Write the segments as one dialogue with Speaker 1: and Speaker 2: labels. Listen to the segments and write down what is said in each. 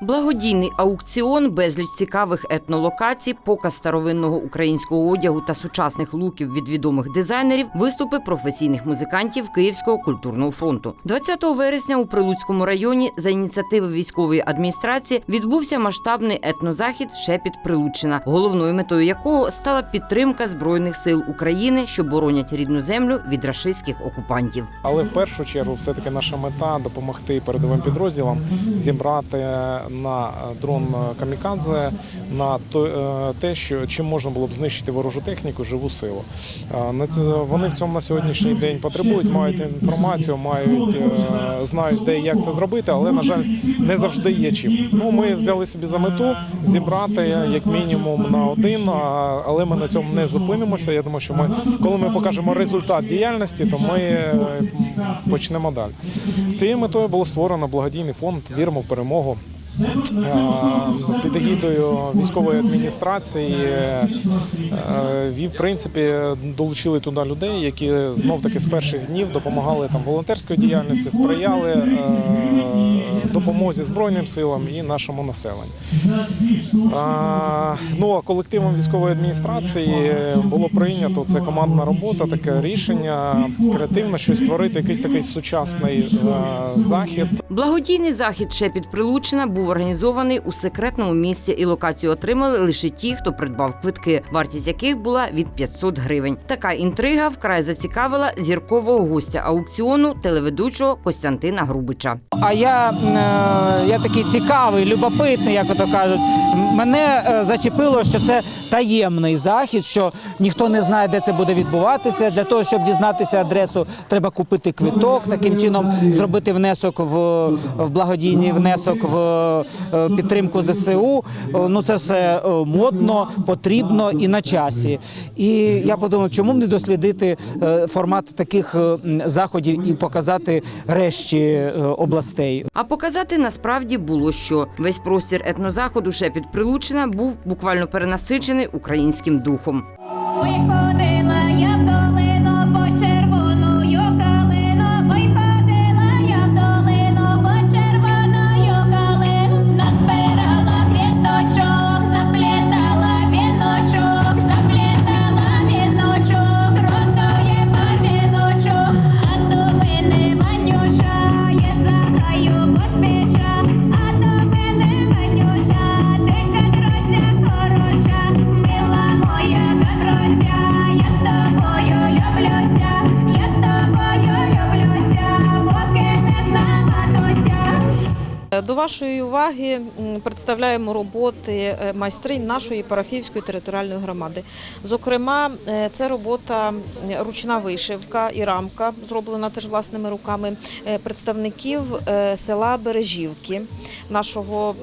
Speaker 1: Благодійний аукціон, безліч цікавих етнолокацій, показ старовинного українського одягу та сучасних луків від відомих дизайнерів, виступи професійних музикантів Київського культурного фронту. 20 вересня у Прилуцькому районі за ініціативи військової адміністрації відбувся масштабний етнозахід Шепіт Прилуччина, головною метою якого стала підтримка збройних сил України, що боронять рідну землю від рашистських окупантів.
Speaker 2: Але в першу чергу, все-таки наша мета допомогти передовим підрозділам зібрати на дрон Камікадзе на е, те, що чим можна було б знищити ворожу техніку, живу силу. Е, Вони в цьому на сьогоднішній день потребують, мають інформацію, мають е, знають, де і як це зробити, але на жаль, не завжди є чим. Ну ми взяли собі за мету зібрати як мінімум на один, але ми на цьому не зупинимося. Я думаю, що ми, коли ми покажемо результат діяльності, то ми е, почнемо далі. З цією метою було створено благодійний фонд Віримо в перемогу. Е, Під егідою військової адміністрації е, в принципі, долучили туди людей, які знов таки з перших днів допомагали там волонтерської діяльності, сприяли е, допомозі Збройним силам і нашому населенню. А, Ну а колективом військової адміністрації було прийнято це командна робота, таке рішення креативно щось створити, якийсь такий сучасний е, захід.
Speaker 1: Благодійний захід Шепіт Прилуччина був організований у секретному місці, і локацію отримали лише ті, хто придбав квитки, вартість яких була від 500 гривень. Така інтрига вкрай зацікавила зіркового гостя аукціону телеведучого Костянтина Грубича.
Speaker 3: А я, е, я такий цікавий, любопитний, як ото кажуть. Мене е, зачепило, що це таємний захід, що ніхто не знає, де це буде відбуватися. Для того, щоб дізнатися адресу, треба купити квиток. Таким чином зробити внесок в, в благодійний внесок в е, підтримку ЗСУ. Ну це все е, модно, потрібно і на часі. І я подумав, чому не дослідити е, формат таких е, заходів і показати решті е, областей.
Speaker 1: А показати насправді було що весь простір етнозаходу ще під Прилучина був буквально перенасичений українським духом.
Speaker 4: Вашої уваги представляємо роботи е, майстринь нашої парафіївської територіальної громади. Зокрема, е, це робота ручна вишивка і рамка, зроблена теж власними руками е, представників села Бережівки нашого,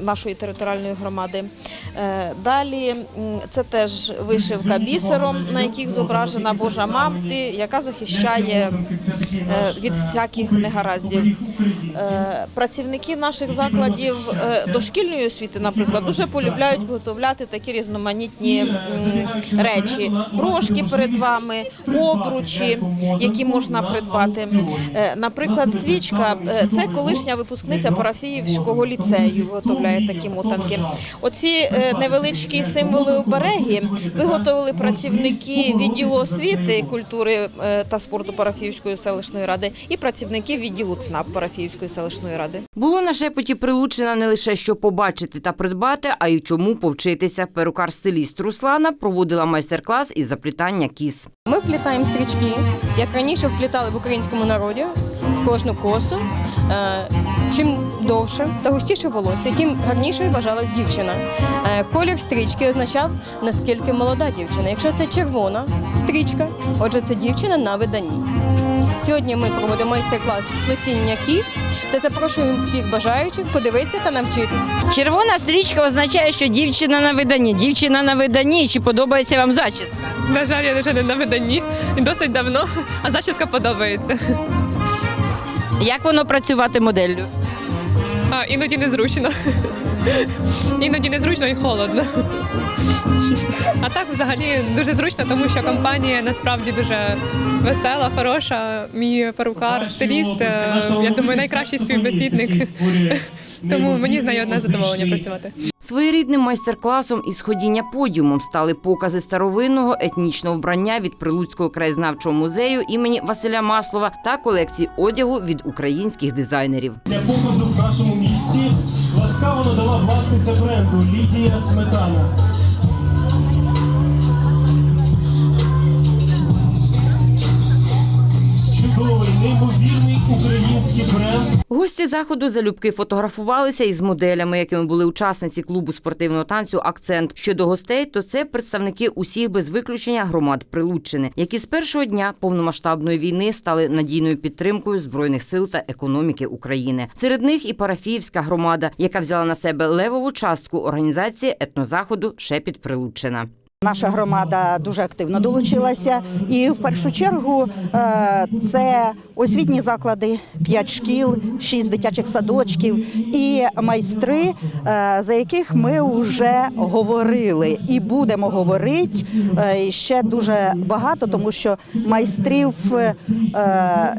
Speaker 4: нашої територіальної громади. Далі це теж вишивка бісером, на яких зображена Божа мати, яка захищає від всяких негараздів. Працівники наших закладів е, дошкільної освіти, наприклад, дуже полюбляють виготовляти такі різноманітні речі. Брошки перед вами, обручі, які можна придбати. Е, Наприклад, свічка е, це колишня випускниця парафіївського ліцею, виготовляє такі мотанки. Оці невеличкі символи обереги виготовили працівники відділу освіти, культури та спорту парафіївської селищної ради і працівники відділу ЦНАП парафіївської селищної ради.
Speaker 1: Було на шепоті Прилуччина не лише що побачити та придбати, а й чому повчитися. Перукар-стиліст Руслана проводила майстер-клас із заплітання кіз.
Speaker 5: Ми вплітаємо стрічки, як раніше вплітали в українському народі в кожну косу. Е, Чим довше та густіше волосся, тим гарнішою вважалась дівчина. Е, Колір стрічки означав, наскільки молода дівчина. Якщо це червона стрічка, отже, це дівчина на виданні. Сьогодні ми проводимо майстер-клас з плетіння кісь та запрошуємо всіх бажаючих подивитися та навчитись.
Speaker 1: Червона стрічка означає, що дівчина на виданні. Дівчина на виданні. Чи подобається вам зачіска?
Speaker 6: На жаль, я вже не на виданні і досить давно, а зачіска подобається.
Speaker 1: Як воно працювати моделлю?
Speaker 6: А, іноді незручно. Іноді незручно і холодно. А так взагалі дуже зручно, тому що компанія насправді дуже весела, хороша. Мій перукар, стиліст, е, я думаю, найкращий співбесідник Тому мені з нею одне задоволення працювати.
Speaker 1: Своєрідним майстер-класом із ходіння подіумом стали покази старовинного етнічного вбрання від Прилуцького краєзнавчого музею імені Василя Маслова та колекції одягу від українських дизайнерів.
Speaker 7: Для показу в нашому місті ласкаво надала власниця бренду Лідія Сметана. Чудовий, неймовірний український бренд.
Speaker 1: Гості заходу залюбки фотографувалися із моделями, якими були учасниці клубу спортивного танцю Акцент. Щодо гостей, то це представники усіх без виключення громад Прилуччини, які з першого дня повномасштабної війни стали надійною підтримкою збройних сил та економіки України. Серед них і парафіївська громада, яка взяла на себе левову частку організації етнозаходу Шепіт Прилуччина.
Speaker 8: Наша громада дуже активно долучилася, і в першу чергу е, це освітні заклади, 5 шкіл, 6 дитячих садочків і майстри, е, за яких ми вже говорили і будемо говорити е, ще дуже багато, тому що майстрів,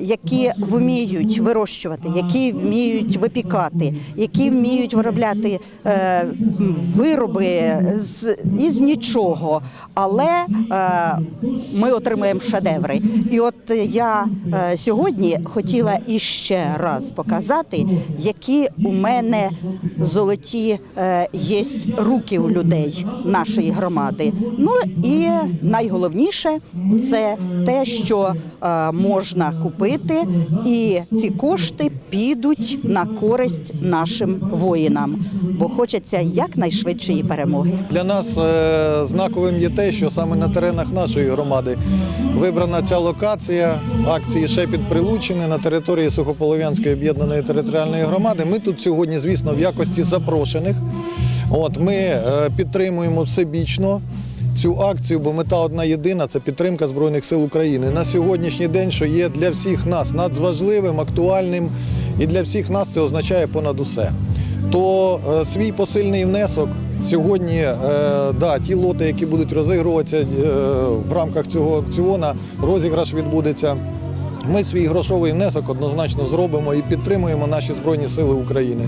Speaker 8: які вміють вирощувати, які вміють випікати, які вміють виробляти вироби з із нічого, але е, ми отримуємо шедеври. І от я е, сьогодні хотіла іще раз показати, які у мене золоті е, є руки у людей нашої громади. Ну і найголовніше це те, що е, можна купити, і ці кошти підуть на користь нашим воїнам, бо хочеться якнайшвидшої перемоги.
Speaker 9: Для нас е, знаковим є те, що саме на теренах нашої громади вибрана ця локація акції Шепіт Прилучини на території Сухополов'янської об'єднаної територіальної громади. Ми тут сьогодні, звісно, в якості запрошених. От ми е, підтримуємо всебічно. Цю акцію, бо мета одна єдина це підтримка Збройних сил України на сьогоднішній день, що є для всіх нас надзважливим, актуальним, і для всіх нас це означає понад усе то е, свій посильний внесок сьогодні, е, да, ті лоти, які будуть розігруватися е, в рамках цього аукціону, розіграш відбудеться. Ми свій грошовий внесок однозначно зробимо і підтримуємо наші Збройні Сили України.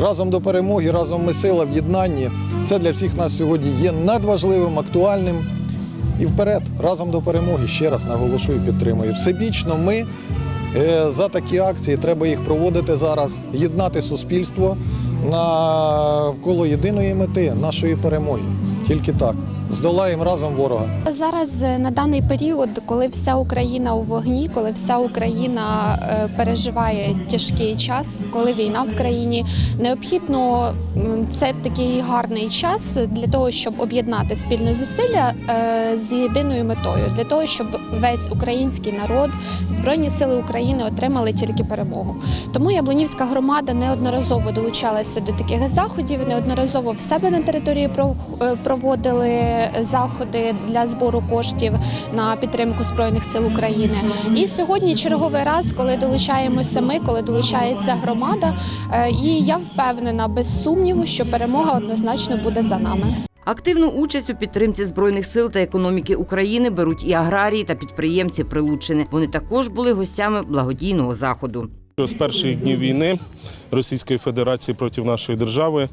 Speaker 9: Разом до перемоги, разом ми сила в єднанні. Це для всіх нас сьогодні є надважливим, актуальним. І вперед, разом до перемоги, ще раз наголошую, підтримую. Всебічно ми Е, За такі акції треба їх проводити зараз, єднати суспільство навколо єдиної мети нашої перемоги. Тільки так. Здолаємо разом ворога.
Speaker 10: Зараз е, на даний період, коли вся Україна у вогні, коли вся Україна е, переживає тяжкий час, коли війна в країні, необхідно це такий гарний час для того, щоб об'єднати спільні зусилля е, з єдиною метою, для того, щоб весь український народ, збройні сили України отримали тільки перемогу. Тому Яблунівська громада неодноразово долучалася до таких заходів, неодноразово в себе на території проводили заходи для збору коштів на підтримку збройних сил України. І сьогодні черговий раз, коли долучаємося ми, коли долучається громада, е, і я впевнена без сумніву, що перемога однозначно буде за нами.
Speaker 1: Активну участь у підтримці збройних сил та економіки України беруть і аграрії та підприємці Прилуччини. Вони також були гостями благодійного заходу.
Speaker 11: З перших днів війни Російської Федерації проти нашої держави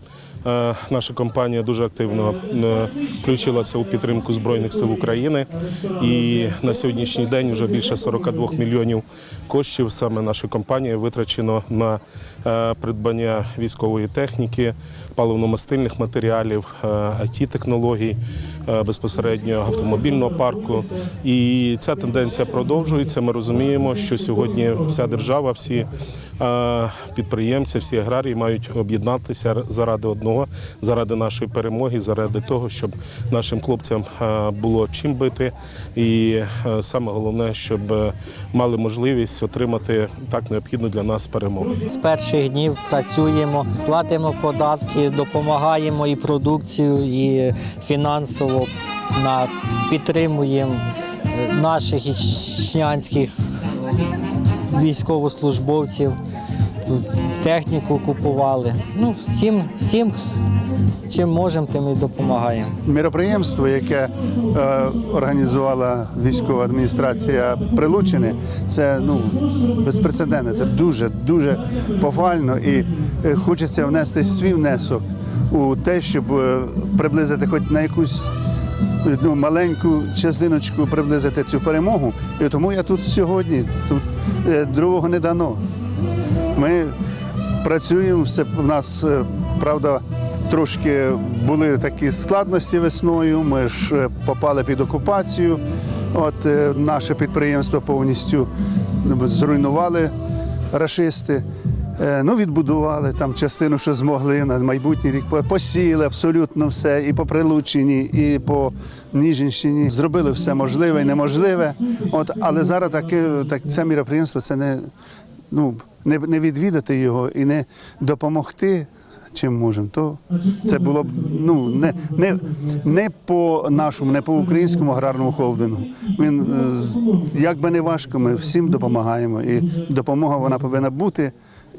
Speaker 11: е, наша компанія дуже активно е, включилася у підтримку Збройних сил України. І на сьогоднішній день вже більше 42 мільйонів коштів саме нашої компанії витрачено на е, придбання військової техніки, паливно-мастильних матеріалів, it технологій е, безпосередньо автомобільного парку. І ця тенденція продовжується. Ми розуміємо, що сьогодні вся держава, всі е, підприємці, всі аграрії мають об'єднатися заради одного, заради нашої перемоги, заради того, щоб нашим хлопцям було чим бити, і саме головне, щоб е, мали можливість отримати так необхідну для нас перемогу.
Speaker 12: З перших днів працюємо, платимо податки, допомагаємо і продукцію, і фінансово на, підтримуємо е, наших ічнянських військовослужбовців. Техніку купували. Ну, всім, всім, чим можемо, тим і допомагаємо.
Speaker 13: Міроприємство, яке е, організувала військова адміністрація Прилучини, це ну безпрецедентне, це дуже дуже повально і е, хочеться внести свій внесок у те, щоб е, приблизити хоч на якусь. Ну, маленьку частиночку приблизити цю перемогу. І тому я тут сьогодні. Тут е, другого не дано. Ми працюємо, все в нас, е, правда, трошки були такі складності весною. Ми ж е, попали під окупацію. От е, наше підприємство повністю зруйнували рашисти. Ну, відбудували там частину, що змогли на майбутній рік. Посіяли абсолютно все і по Прилучині, і по Ніжинщині. Зробили все можливе і неможливе. От, але зараз таке, так, це міроприємство це не, ну, не, не відвідати його і не допомогти. Чим можемо, то це було б ну не, не, не по нашому, не по українському аграрному холдингу. Він е, як би не важко, ми всім допомагаємо. І допомога вона повинна бути,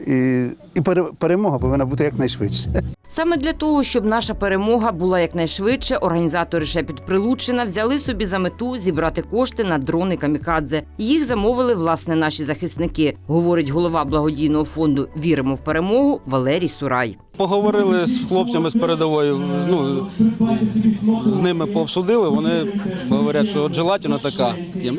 Speaker 13: і, і перемога повинна бути якнайшвидше.
Speaker 1: Саме для того, щоб наша перемога була якнайшвидше, організатори Шепіт Прилуччина взяли собі за мету зібрати кошти на дрони камікадзе. Їх замовили власне наші захисники, говорить голова благодійного фонду Віримо в перемогу Валерій Сурай.
Speaker 14: Поговорили з хлопцями з передової, ну з ними пообсудили. Вони говорять, що от желательно така. І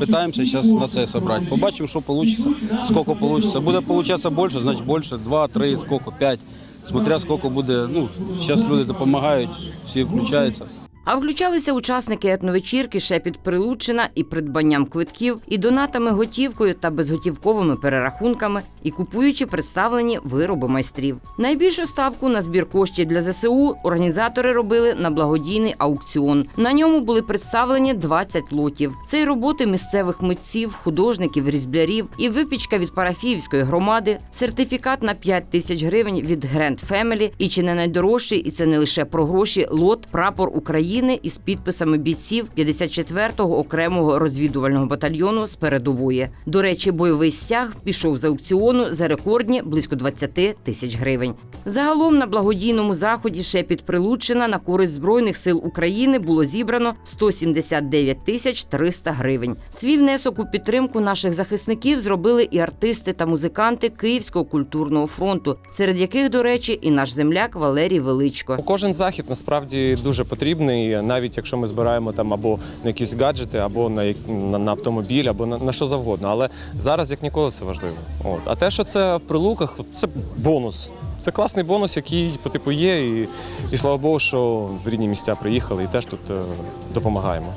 Speaker 14: питаємося зараз на це зібрати. Побачимо, що вийде, скільки вийде. Буде получатися більше, значить більше, два, три, скільки, п'ять. Смотря скільки буде. Ну, зараз люди допомагають, всі включаються.
Speaker 1: А включалися учасники етновечірки Шепіт Прилуччина і придбанням квитків, і донатами готівкою та безготівковими перерахунками, і купуючи представлені вироби майстрів. Найбільшу ставку на збір коштів для ЗСУ організатори робили на благодійний аукціон. На ньому були представлені 20 лотів. Це й роботи місцевих митців, художників, різблярів, і випічка від парафіївської громади, сертифікат на 5 тисяч гривень від Grand Family і чи не найдорожчий, і це не лише про гроші, лот прапор України із підписами бійців 54-го окремого розвідувального батальйону з передової. До речі, бойовий стяг пішов з аукціону за рекордні близько 20 тисяч гривень. Загалом на благодійному заході Шепіт Прилуччина на користь збройних сил України було зібрано 179 тисяч 300 гривень. Свій внесок у підтримку наших захисників зробили і артисти та музиканти Київського культурного фронту, серед яких, до речі, і наш земляк Валерій Величко.
Speaker 15: Кожен захід насправді дуже потрібний, навіть якщо ми збираємо там або на якісь гаджети, або на, на, на автомобіль, або на, на що завгодно. Але зараз як ніколи це важливо. От. А те, що це в прилуках, це бонус. Це класний бонус, який по типу є, і, і слава Богу, що в рідні місця приїхали і теж тут е, допомагаємо.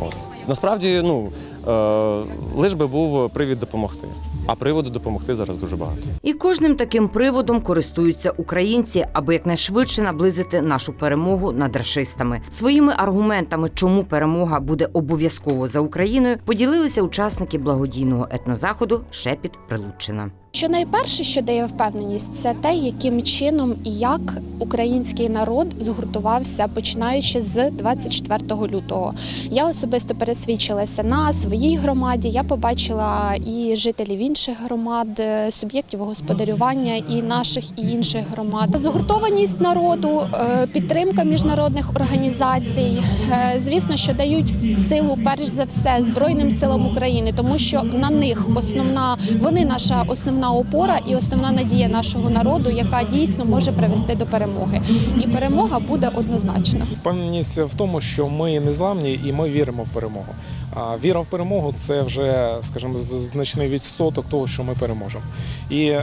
Speaker 15: От. Насправді, ну е, лиш би був привід допомогти. А приводу допомогти зараз дуже багато.
Speaker 1: І кожним таким приводом користуються українці, аби якнайшвидше наблизити нашу перемогу над рашистами. Своїми аргументами, чому перемога буде обов'язково за Україною, поділилися учасники благодійного етнозаходу Шепіт Прилуччина.
Speaker 10: Що найперше, що дає впевненість, це те, яким чином і як український народ згуртувався починаючи з 24 лютого. Я особисто пересвідчилася на своїй громаді. Я побачила і жителів інших громад, е, суб'єктів господарювання і наших і інших громад. Згуртованість народу, е, підтримка міжнародних організацій, е, звісно, що дають силу перш за все збройним силам України, тому що на них основна вони наша основна опора і основна надія нашого народу, яка дійсно може привести до перемоги. І перемога буде однозначно.
Speaker 2: Впевненість в тому, що ми незламні і ми віримо в перемогу. А віра в перемогу це вже, скажімо, значний відсоток того, що ми переможемо. І е,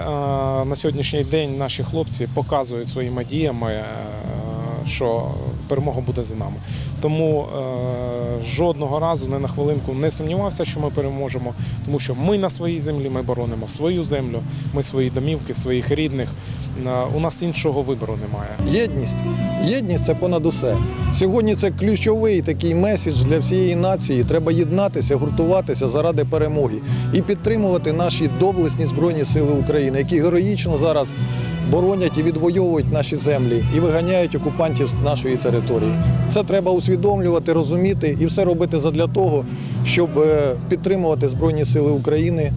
Speaker 2: на сьогоднішній день наші хлопці показують своїми діями, е, що перемога буде за нами. Тому е, жодного разу не на хвилинку не сумнівався, що ми переможемо, тому що ми на своїй землі, ми боронимо свою землю, ми свої домівки, своїх рідних. Е, У нас іншого вибору немає.
Speaker 9: Єдність. Єдність це понад усе. Сьогодні це ключовий такий меседж для всієї нації. Треба єднатися, гуртуватися заради перемоги і підтримувати наші доблесні збройні сили України, які героїчно зараз боронять і відвоюють наші землі і виганяють окупантів з нашої території. Це треба усвідомлювати, розуміти і все робити задля того, щоб е, підтримувати збройні сили України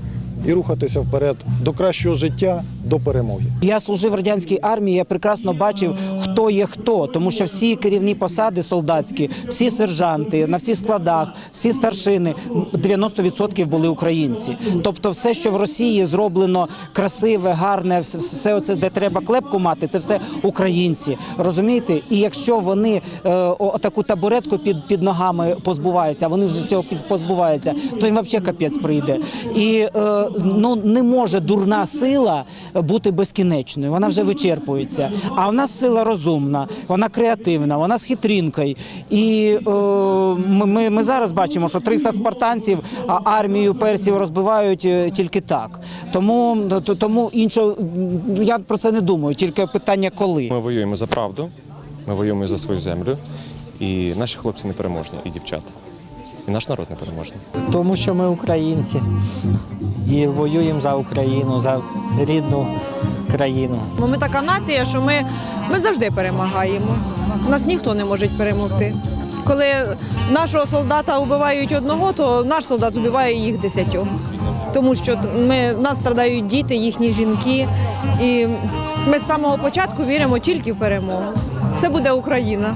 Speaker 9: і рухатися вперед до кращого життя, до перемоги.
Speaker 3: Я служив в радянській армії, я прекрасно бачив, хто є хто, тому що всі керівні посади солдатські, всі сержанти на всіх складах, всі старшини 90% були українці. Тобто, все, що в Росії зроблено красиве, гарне, все оце, де треба клепку мати, це все українці. Розумієте? І якщо вони е, о- таку табуретку під, під ногами позбуваються, вони вже з цього позбуваються, то їм взагалі капець прийде. І е, ну не може дурна сила бути безкінечною. Вона вже вичерпується. А в нас сила розумна, вона креативна, вона з хитринкою. І е, ми, ми, ми зараз бачимо, що 300 спартанців армію персів розбивають е, тільки так. Тому, тому іншого я про це не думаю, тільки питання коли.
Speaker 15: Ми воюємо за правду, ми воюємо за свою землю, і наші хлопці непереможні, і дівчата. І наш народ непереможний.
Speaker 12: Тому що ми українці і воюємо за Україну, за рідну країну.
Speaker 16: Бо ми така нація, що ми, ми завжди перемагаємо. Нас ніхто не може перемогти. Коли нашого солдата вбивають одного, то наш солдат вбиває їх десятьох. Тому що ми, в нас страдають діти, їхні жінки. І ми з самого початку віримо тільки в перемогу. Це буде Україна.